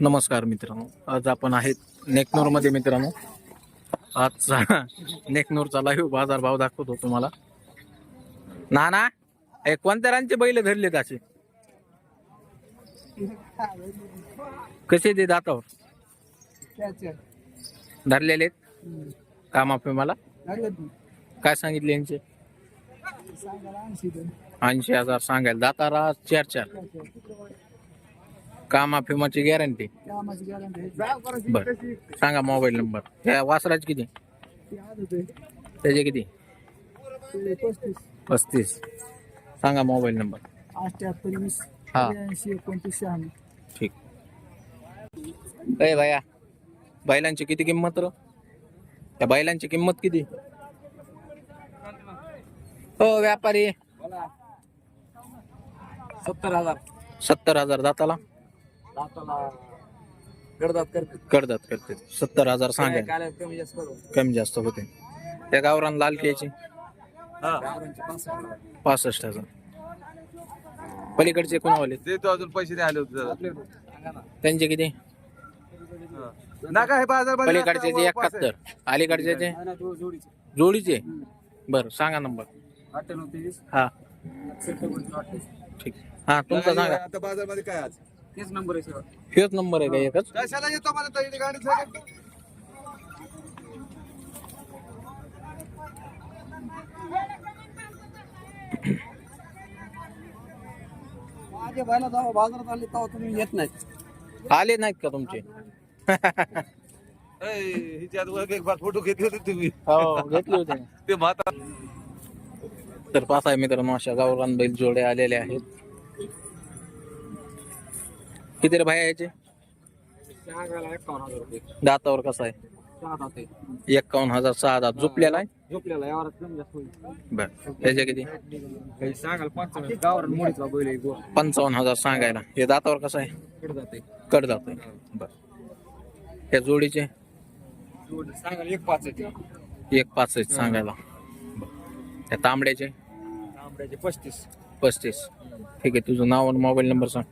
नमस्कार मित्रांनो. आज आपण आहेत नेकनूरमध्ये मित्रांनो. आजचा नेकनूरचा लाईव्ह बाजार भाव दाखवतो तुम्हाला. ना ना हे कोणत्या बैल धरले त्याचे कसे ते दातावर? धरलेले आहेत? कामापे मला? काय सांगितले यांचे? ऐंशी हजार सांगायला. दातारा चार चार. कामा फिमाची गॅरंटी. बर. सांगा मोबाईल नंबर. ह्या वासराज किती? त्याचे किती? पस्तीस. सांगा मोबाईल नंबर. अठ्याहत्तर वीस हा. त्र्याऐंशी एकोणतीस शहाण्णव. ठीक. अय भाया बैलांची किती किंमत र? त्या बैलांची किंमत किती? हो व्यापारी. सत्तर हजार. सत्तर हजार दाताला? गडदात करते सत्तर हजार सांगा काय कमी जास्त करू? कमी जास्त होते. त्या गावरान लाल केची गावरांचे पाच हजार. पासष्ट हजार. पलीकडचे कोणावाले देतो अजून पैसे नाही आले होते जरा. सांगा ना. त्यांचे किती? नका हे बाजार पलीकडचे ते एकाहत्तर. अलीकडचे ते जोडीचे. जोडीचे? बर सांगा नंबर. अठ्ठ्याण्णव तेवीस. हा. सत्तावन्न अठ्ठावीस. ठीक. हा तुमचा सांगा. आता बाजारमध्ये काय आज? तेच नंबर आहे सर. हेच नंबर आहे का एकच? कशाला येतो मला तर गाडी चालत. माझ्या बायला जावं बाजारात आले तेव्हा तुम्ही येत नाही. आले नाहीत का तुमचे? ऐ, हिच्यात वर एक बार फोटो घेतले होते तुम्ही. हो घेतले होते. ना. ते म्हाता तर पाच आहे मित्रांनो अशा गावरान बैल जोडे आलेले आहेत. किती रे भाया याचे? हजार दातावर कसा आहे? एक्कावन्न हजार सहा दात. झोपलेला आहे? बर. किती? पंचावन्न. हजार सांगायला. हे दातावर कसं आहे? कड जात बर. त्या जोडीचे? एक पाच आहेत सांगायला. बरं. त्या तांबड्याचे? तांबड्याचे पस्तीस. पस्तीस. ठीक आहे तुझं नाव आणि मोबाईल नंबर सांग.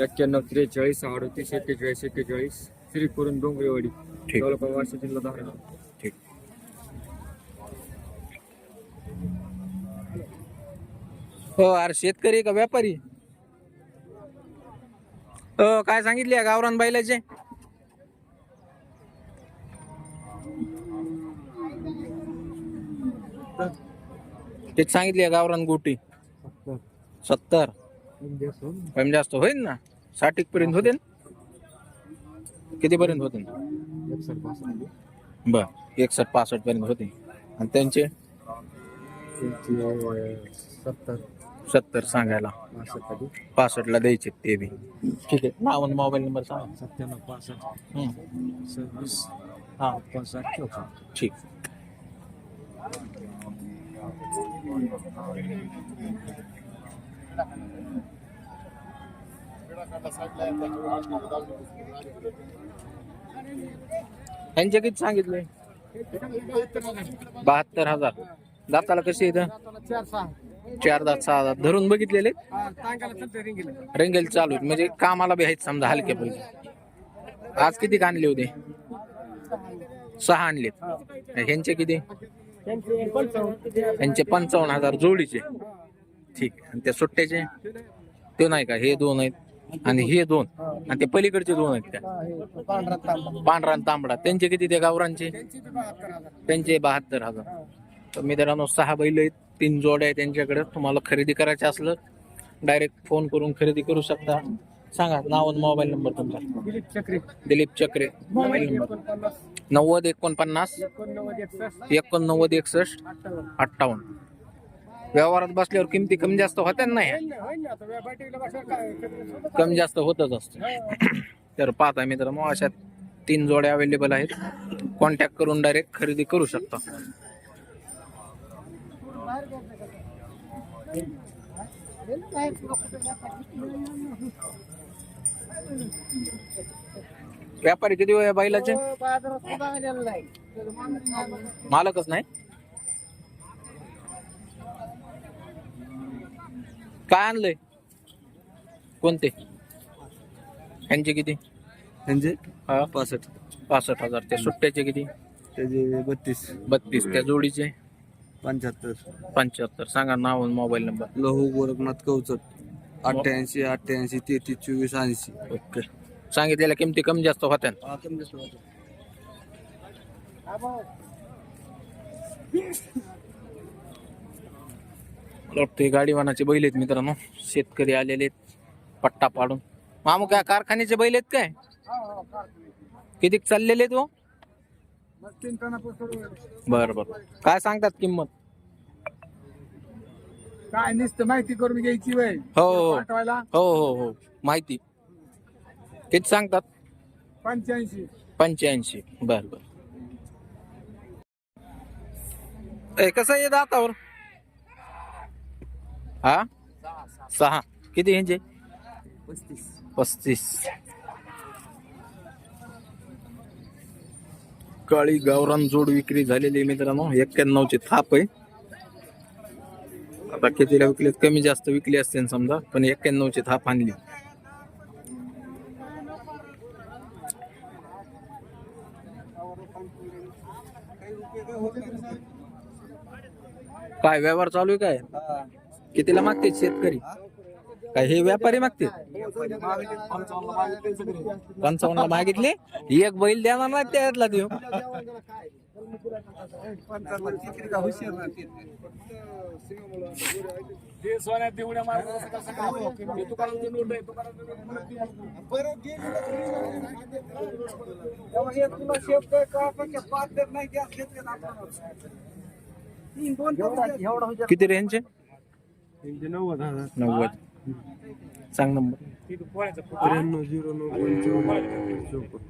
एक्क्याण्णव त्रेचाळीस अडतीस एक्केचाळीस एक्केचाळीस. श्री करून डोंगरेवाडी ठीक. जवळपास वार्षा जिल्हा धारण. ठीक. हो अरे शेतकरी का व्यापारी? हो काय सांगितले गावरान बैलाचे? तेच सांगितले गावरान गोटी. सत्तर. कमी जास्त होईल. ना? साठ पर्यंत होते किती पर्यंत होते? बर एकसठ पासष्ट पर्यंत होते. आणि त्यांचे? सत्तर सत्तर सांगायला. पासष्टला द्यायचे ते बी. ठीक आहे. नाव मोबाईल नंबर सांगा. सत्त्याण्णव पासष्ट सव्वीस हा. पासष्ट चौसष्ट ठीक. त्यांचे किती सांगितले? बहात्तर हजार. दाताला कसे येतं चार दात सहा दात. धरून बघितलेले? रेंगेल चालू आहेत. म्हणजे कामाला बी आहेत समजा हलके पैसे आज किती आणले होते? सहा आणलेत. ह्यांचे किती? त्यांचे यांचे पंचावन्न हजार जोडीचे. ठीक आहे. आणि त्या सुट्ट्याचे? ते नाही का? हे दोन आहेत. आणि हे दोन. आणि ते पलीकडचे दोन आहेत त्या. पांढरा पांढरा आणि तांबडा. त्यांचे किती ते गावरांचे? त्यांचे बहात्तर हजार. तर मित्रांनो सहा बैल आहेत. तीन जोड्या आहेत त्यांच्याकडे. तुम्हाला खरेदी करायचे असलं डायरेक्ट फोन करून खरेदी करू शकता. सांगा नाव आणि मोबाईल नंबर तुमचा. दिलीप चक्रे. दिलीप चक्रे मोबाईल नंबर नव्वद एकोणपन्नास एकोणनव्वद एकसष्ट. अठ्ठावन्न. व्यवहारात बसल्यावर किमती कमी जास्त होत्या ना नाही? कमी जास्त होतच असतं. तर पाहता मित्रांनो अशा तीन जोड्या अवेलेबल आहेत. कॉन्टॅक्ट करून डायरेक्ट खरेदी करू शकता. व्यापारी किती वेळ बैलाचे? मालकच नाही? काय आणलंय? कोणते? यांचे किती? त्यांचे हा. पासष्ट. पासष्ट हजार. त्या सुट्ट्याचे किती? त्याचे बत्तीस. बत्तीस. त्या जोडीचे? पंच्याहत्तर. पंच्याहत्तर. सांगा नाव आणि मोबाईल नंबर. लहू गोरखनाथ कवचट. अठ्ठ्याऐंशी अठ्ठ्याऐंशी तेहतीस चोवीस ऐंशी. ओके. सांगितलेल्या किमती कमी जास्त होत्या. मला वाटतं हे गाडीवानाचे बैल आहेत मित्रांनो. शेतकरी आलेले आहेत. पट्टा पाडून. मामू काय कारखान्याचे बैल आहेत काय? किती चाललेले आहेत हो? बर बर. काय सांगतात किंमत? काय नुसतं माहिती करून घ्यायची वय. हो हो. पाठवायला. हो हो हो. माहिती. किती सांगतात? पंच्याऐंशी. पंच्याऐंशी. बर बर. ए कसं आहे दातावर? हा? सहा किती यांचे? पस्तीस. काळी गावरान जोड विक्री झालेली आहे मित्रांनो. एक्क्याण्णव ची थाप आहे. आता कितीला विकलीत? कमी जास्त विकली असते समजा पण एक्क्याण्णव ची थाप आणली. काय व्यवहार चालू आहे काय? कितीला मागते शेतकरी. काय हे व्यापारी मागते? पंचावन्न मागितले. एक बैल देणार नाही त्यातला देऊ. किती सोन्यात आहे, नव्वद हजार. नव्वद. सांग नंबर. त्र्याण्णव झिरो नऊ पंचावन्न चौपन्न.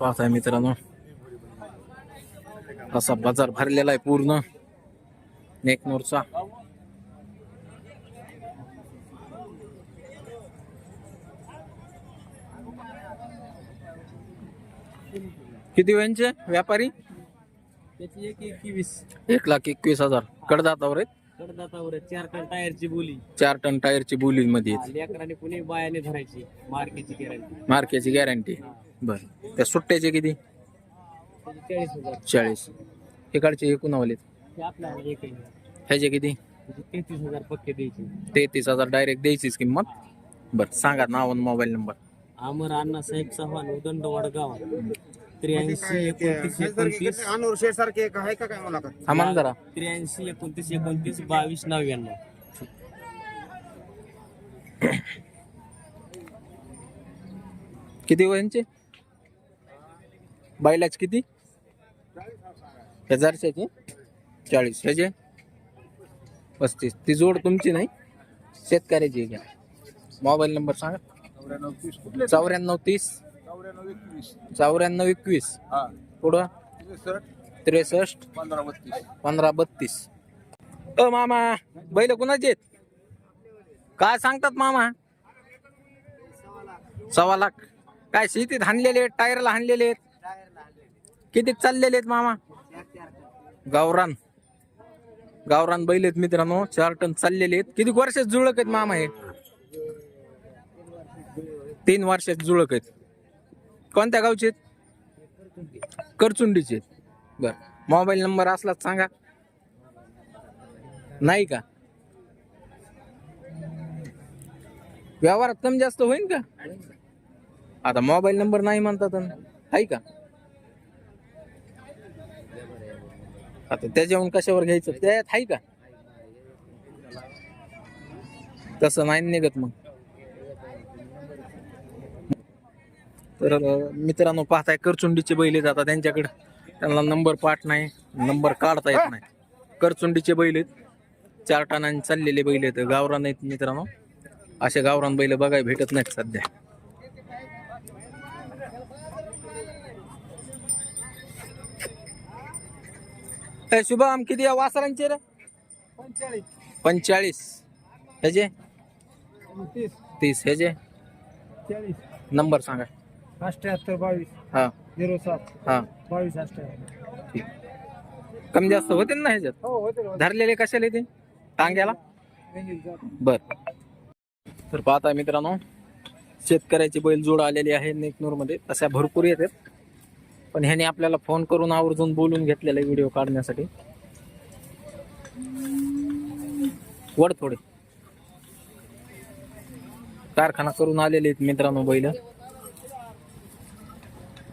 पाहताय मित्रांनो. असा बाजार भरलेला आहे पूर्ण. नेकनूरचा. किती वेळचे व्यापारी? त्याची एक एकवीस. एक लाख एकवीस हजार. कडदातावर आहेत? कडदातावर चार टन टायरची बोली. चार टन टायरची बोली मध्ये लेकराने कुणी बायाने धरायची. मार्केटची गॅरंटी मार्केटची गॅरंटी बर. त्या सुट्ट्याचे किती? चाळीस हजार. चाळीस. इकडचे एकूण एक आहे. ह्याचे किती? त्याचे तेहतीस हजार पक्के द्यायचे. तेहतीस हजार डायरेक्ट द्यायचीच किंमत. बर सांगा नाव आणि मोबाईल नंबर अमर अण्णा साहेब चव्हाण उदंड वडगाव त्र्याऐंशी एकोणतीस एकोणतीस. अनूर शेठ सारखे आहे का काय मला हा मान जरा. त्र्याऐंशी एकोणतीस एकोणतीस बावीस नव्याण्णव. किती वयांचे बैलाच किती? हजारशेचे चाळीस. ह्याचे पस्तीस. ती जोड तुमची नाही. शेतकऱ्याची आहे घ्या मोबाईल नंबर सांगा. चौऱ्याण्णव तीस. चौऱ्याण्णव एकवीस. चौऱ्याण्णव एकवीस. हा. पुढं? त्रेसष्ट. त्रेसष्ट. पंधरा बत्तीस. पंधरा बत्तीस. अ मामा बैल कुणाचे आहेत? काय सांगतात मामा? सव्वा लाख. काय शेतीत हाणलेले आहेत टायरला हाणलेले आहेत? किती चाललेले आहेत मामा? गावरान. गावरान बैल आहेत मित्रांनो चार टन चाललेले आहेत. किती वर्षात जुळक आहेत मामा हे? तीन वर्षात जुळक आहेत. कोणत्या गावचे आहेत? करचुंडीचे आहेत. बर. मोबाईल नंबर असलाच सांगा. नाही का? व्यवहारात कमी जास्त होईल का? आता मोबाईल नंबर नाही म्हणतात आहे का? आता त्याच्याहून कशावर घ्यायचं? त्यात आहे का? तसं नाही निघत मग. तर मित्रांनो पाहताय करचुंडीचे बैल आता त्यांच्याकडे. त्यांना नंबर पाठ नाही नंबर काढता येत नाही. करचुंडीचे बैल आहेत. चार टनांनी चाललेले बैल आहेत. गावरान आहेत मित्रांनो. असे गावरान बैल बघायला भेटत नाहीत सध्या. शुभम किती वासरांचे रे? पंचेचाळीस. ह्याचे तीस. ह्याचे नंबर सांगा. अठ्याहत्तर बावीस. हा. झिरो सात. हा. बावीस अठ्याहत्तर. कमी जास्त होते ना ह्याच्यात? हो होते धरलेले कशाला ते? टांग्याला बर. तर पाहता मित्रांनो शेतकऱ्याची बैल जोड आलेली आहे नेकनूरमध्ये तशा भरपूर येतात. पण ह्याने आपल्याला फोन करून आवर्जून बोलून घेतलेला व्हिडिओ काढण्यासाठी. वड थोडे. कारखाना करून आलेले आहेत मित्रांनो बैल.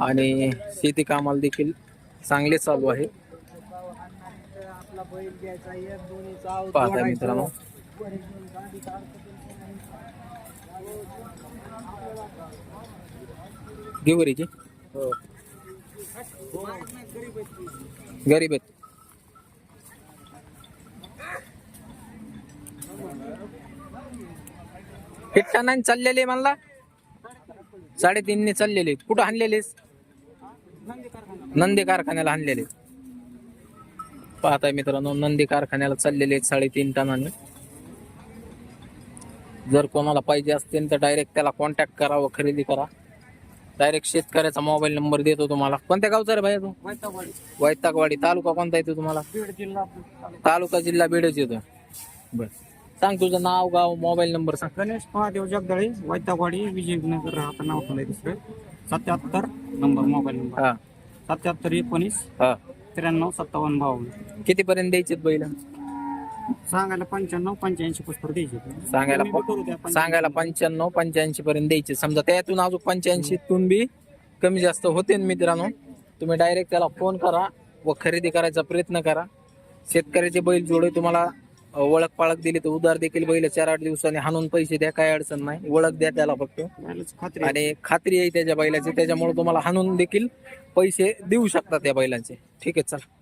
आणि शेती कामाला देखील चांगले चालू आहे. पाहता मित्रांनो. मित्रांनो हो. गिवरीची गरीब आहेत. फिट्टा नाही चाललेले म्हणला? साडेतीनने चाललेले कुठं आणलेलेस नंदी कारखान्याला आणलेले. पाहताय मित्रांनो नंदी कारखान्याला चाललेले आहेत साडेतीन टनाने. जर कोणाला पाहिजे असतील तर डायरेक्ट त्याला कॉन्टॅक्ट करा व खरेदी करा. डायरेक्ट शेतकऱ्याचा मोबाईल नंबर देतो तुम्हाला. कोणत्या गावचा रे भाई तू? वैतागवाडी. तालुका कोणता येतो तुम्हाला? तालुका जिल्हा बीडच येतो. बर. सांग तुझं नाव गाव मोबाईल नंबर सांग. गणेश महादेव जगदळे वैतागवाडी विजयनगर. राहता नाव दुसरं. सत्याहत्तर नंबर मोबाईल नंबर. हा. सत्याहत्तर एकोणीस हा. त्र्याण्णव सत्तावन्न बावन्न. किती पर्यंत द्यायचे बैल? सांगायला पंच्याण्णव पंच्याऐंशी पुस्तक द्यायचे सांगायला कमी बी करू द्या, पंच्याऐंशी. सांगायला पंच्याण्णव पंच्याऐंशी पर्यंत द्यायचे समजा त्यातून अजून पंच्याऐंशी तून बी कमी जास्त होते ना मित्रांनो. तुम्ही डायरेक्ट त्याला फोन करा व खरेदी करायचा प्रयत्न करा. शेतकऱ्याचे बैल जोडे तुम्हाला ओळख पाळख दिली तर उधार देखील बैल चार आठ दिवसांनी हाणून पैसे द्या काय अडचण नाही. ओळख द्या त्याला फक्त. आणि खात्री आहे त्याच्या बैलाची. त्याच्यामुळे तुम्हाला हाणून देखील पैसे देऊ शकता त्या बैलांचे. ठीक आहे चला.